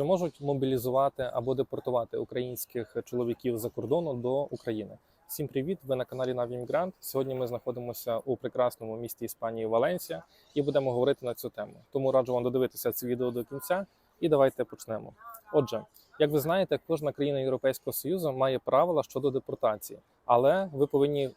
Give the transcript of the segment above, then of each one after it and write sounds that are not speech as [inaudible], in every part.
Чи можуть мобілізувати або депортувати українських чоловіків за кордону до України? Всім привіт! Ви на каналі Навімігрант. Сьогодні ми знаходимося у прекрасному місті Іспанії Валенсія і будемо говорити на цю тему. Тому раджу вам додивитися це відео до кінця. І давайте почнемо. Отже, як ви знаєте, кожна країна Європейського Союзу має правила щодо депортації, але ви повинні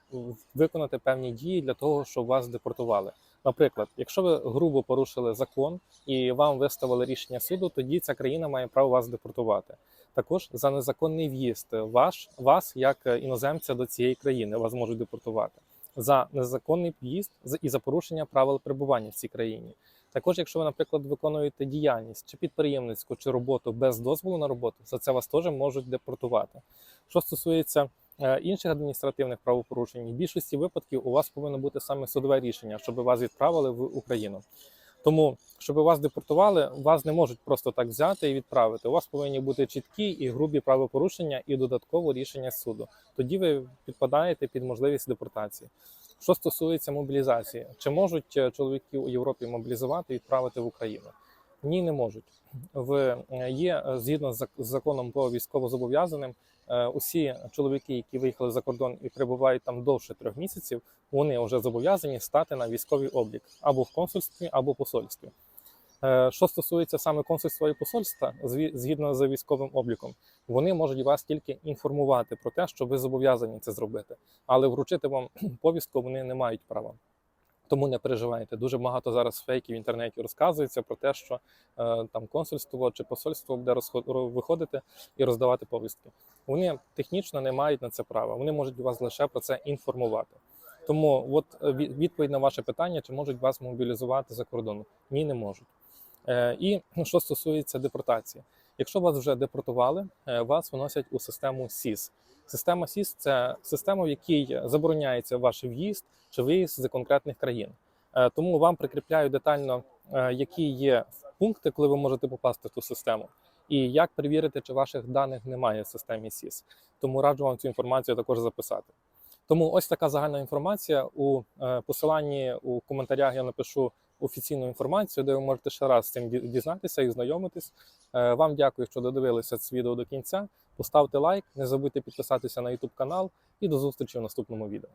виконати певні дії для того, щоб вас депортували. Наприклад, якщо ви грубо порушили закон і вам виставили рішення суду, тоді ця країна має право вас депортувати. Також за незаконний в'їзд ваш вас як іноземця до цієї країни вас можуть депортувати за незаконний в'їзд і за порушення правил перебування в цій країні. Також, якщо ви, наприклад, виконуєте діяльність чи підприємницьку чи роботу без дозволу на роботу, за це вас теж можуть депортувати. Що стосується е, інших адміністративних правопорушень, в більшості випадків у вас повинно бути саме судове рішення, щоб вас відправили в Україну. Тому, щоб вас депортували, вас не можуть просто так взяти і відправити. У вас повинні бути чіткі і грубі правопорушення і додатково рішення суду. Тоді ви підпадаєте під можливість депортації. Що стосується мобілізації, чи можуть е, чоловіки у Європі мобілізувати і відправити в Україну? Ні, не можуть. В е, є е, згідно з законом про військовозобов'язаним, усі чоловіки, які виїхали за кордон і перебувають там довше трьох місяців, вони вже зобов'язані стати на військовий облік або в консульстві, або посольстві. Що стосується саме консульства і посольства, згідно з військовим обліком, вони можуть вас тільки інформувати про те, що ви зобов'язані це зробити, але вручити вам [clears throat] повістку вони не мають права. Тому не переживайте. Дуже багато зараз фейків в інтернеті розказується про те, що е, там консульство чи посольство буде виходити і роздавати повістки. Вони технічно не мають на це права. Вони можуть вас лише про це інформувати. Тому, от відповідь на ваше питання, чи можуть вас мобілізувати за кордону? Ні, не можуть. Е, і що стосується депортації, якщо вас вже депортували, е, вас виносять у систему СІС. Система СІС це система, в якій забороняється ваш в'їзд чи виїзд з конкретних країн. Е, тому вам прикріпляють детально, які є пункти, коли ви можете попасти в ту систему, і як перевірити, чи ваших даних немає в системі СІС. Тому раджу вам цю інформацію також записати. Тому ось така загальна інформація. У посиланні у коментарях я напишу офіційну інформацію, де ви можете ще раз з цим дізнатися і знайомитись. Е, вам дякую, що додивилися це відео до кінця. Поставте лайк, не забудьте підписатися на YouTube канал і до зустрічі в наступному відео.